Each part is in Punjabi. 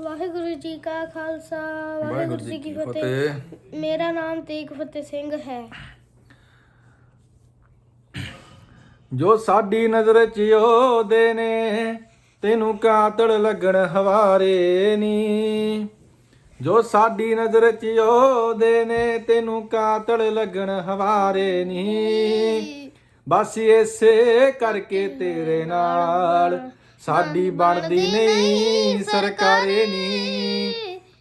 ਵਾਹਿਗੁਰੂ ਜੀ ਕਾ ਖਾਲਸਾ ਵਾਹਿਗੁਰੂ ਜੀ ਕੀ ਫਤਿਹ। ਮੇਰਾ ਨਾਮ ਤੇਗ ਫਤਿਹ ਸਿੰਘ ਹੈ। ਜੋ ਸਾਡੀ ਨਜ਼ਰ ਚ ਉਹਦੇ ਨੇ ਤੈਨੂੰ ਕਾਤਲ ਲੱਗਣ ਹਵਾਰੇ ਨੀ। ਜੋ ਸਾਡੀ ਨਜ਼ਰ ਚ ਉਹਦੇ ਨੇ ਤੈਨੂੰ ਕਾਤਲ ਲੱਗਣ ਹਵਾਰੇ ਨੀ। ਬਸ ਇਸੇ ਕਰਕੇ ਤੇਰੇ ਨਾਲ ਸਾਡੀ ਬਣਦੀ ਨਹੀਂ ਸਰਕਾਰੇ ਨੀ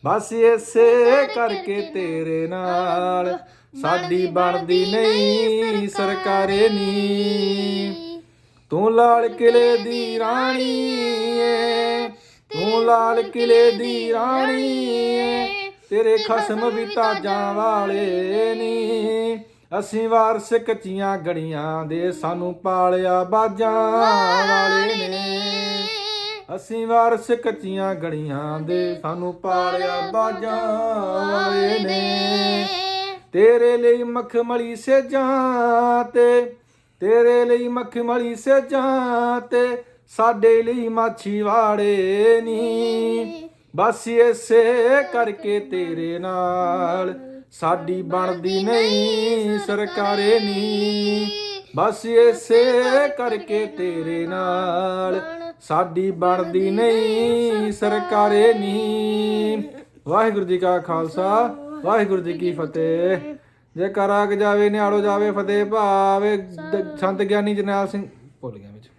ਬਸ ਇਸੇ ਕਰਕੇ ਤੇਰੇ ਨਾਲ। ਸਾਡੀ ਬਣਦੀ ਨਹੀਂ ਸਰਕਾਰੇ ਨੀ ਤੂੰ ਲਾਲ ਕਿਲੇ ਦੀ ਰਾਣੀ ਏ। ਤੂੰ ਲਾਲ ਕਿਲੇ ਦੀ ਰਾਣੀ ਏ। ਤੇਰੇ ਖਸਮ ਵੀ ਤਾਜਾਂ ਵਾਲੇ ਨੀ। ਅਸੀਂ ਵਾਰਸ ਕੱਚੀਆਂ ਗੜੀਆਂ ਦੇ ਸਾਨੂੰ ਪਾਲਿਆ ਬਾਜਾਂ ਵਾਲੇ ਨੇ। ਅਸੀਂ ਵਾਰਸ ਕੱਚੀਆਂ ਗਲੀਆਂ ਦੇ ਸਾਨੂੰ ਪਾਲਿਆ ਬਾਜਾਂ ਵਾਲੇ ਨੇ। ਤੇਰੇ ਲਈ ਮਖਮਲੀ ਸੇਜਾਂ ਤੇ, ਤੇਰੇ ਲਈ ਮਖਮਲੀ ਸੇਜਾਂ ਤੇ, ਸਾਡੇ ਲਈ ਮਾਛੀ ਵਾੜੇ ਨੀ। ਬਸ ਇਸੇ ਕਰਕੇ ਤੇਰੇ ਨਾਲ ਸਾਡੀ ਬਣਦੀ ਨਹੀਂ, ਸਰਕਾਰੇ ਨੀ। ਬਸ ਇਸੇ ਕਰਕੇ ਤੇਰੇ ਨਾਲ ਸਾਡੀ ਬਣਦੀ ਨਹੀਂ, ਸਰਕਾਰੇ ਨੀ ਵਾਹਿਗੁਰੂ ਜੀ ਕਾ ਖਾਲਸਾ, ਵਾਹਿਗੁਰੂ ਜੀ ਕੀ ਫਤਿਹ। ਜੇ ਕਰਾਗ ਜਾਵੇ ਨਿਆੜੋ ਜਾਵੇ, ਫਤਿਹ ਭਾਵੇ। ਸੰਤ ਗਿਆਨੀ ਜਰਨੈਲ ਸਿੰਘ ਭੁੱਲ ਗਿਆ ਵਿੱਚ।